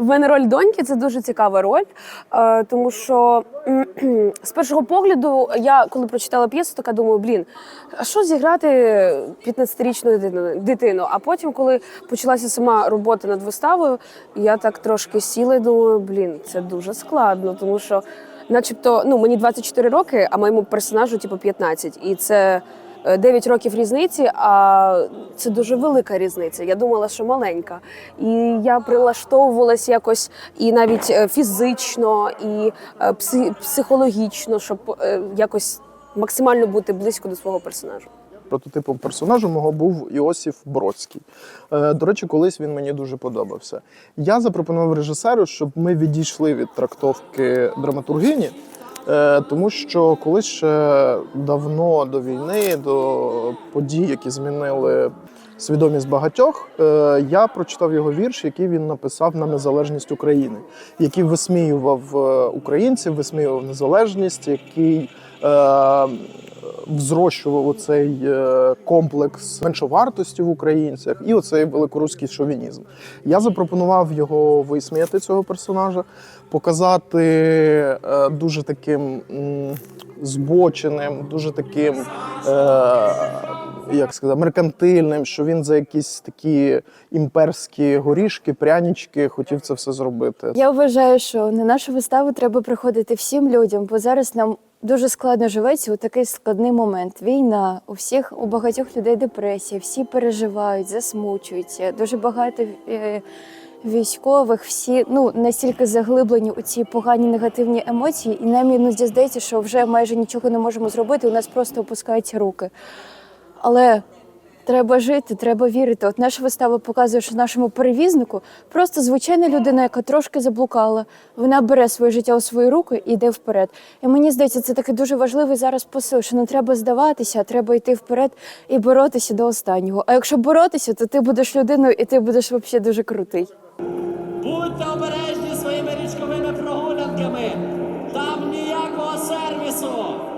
В мене роль доньки це дуже цікава роль, е, тому що з першого погляду я коли прочитала п'єсу, така думаю, блін, а що зіграти 15-річну дитину? А потім, коли почалася сама робота над виставою, я так трошки сіла і думаю, блін, це дуже складно, тому що, начебто, ну мені 24 роки, а моєму персонажу типу 15. І це. Е, 9 років різниці, а це дуже велика різниця. Я думала, що маленька. І я прилаштовувалась якось і навіть е, фізично, і е, психологічно, щоб е, якось максимально бути близько до свого персонажу. Прототипом персонажу мого був Іосиф Бродський. Е, До речі, колись він мені дуже подобався. Я запропонував режисеру, щоб ми відійшли від трактовки драматургині, е, тому що колись давно до війни, до подій, які змінили свідомість багатьох, е, я прочитав його вірш, який він написав на незалежність України, який висміював е, українців, висміював незалежність, який. Взрощував оцей е, комплекс меншовартості в українцях і оцей великоруський шовінізм. Я запропонував його висміяти цього персонажа, показати е, дуже таким збоченим, дуже таким. Е, як сказати, меркантильним, що він за якісь такі імперські горішки, прянічки хотів це все зробити. Я вважаю, що на нашу виставу треба приходити всім людям, бо зараз нам дуже складно живеться у такий складний момент. Війна, у всіх у багатьох людей депресія, всі переживають, засмучуються. Дуже багато е, військових, всі ну настільки заглиблені у ці погані негативні емоції, і нам іноді здається, що вже майже нічого не можемо зробити. У нас просто опускаються руки. Але Треба жити, треба вірити. От наша вистава показує, що нашому перевізнику просто звичайна людина, яка трошки заблукала. Вона бере своє життя у свої руки і йде вперед. І мені здається, це такий дуже важливий зараз посил, що не треба здаватися, а треба йти вперед і боротися до останнього. А якщо боротися, то ти будеш людиною і ти будеш взагалі дуже крутий. Будьте обережні своїми річковими прогулянками. Там ніякого сервісу.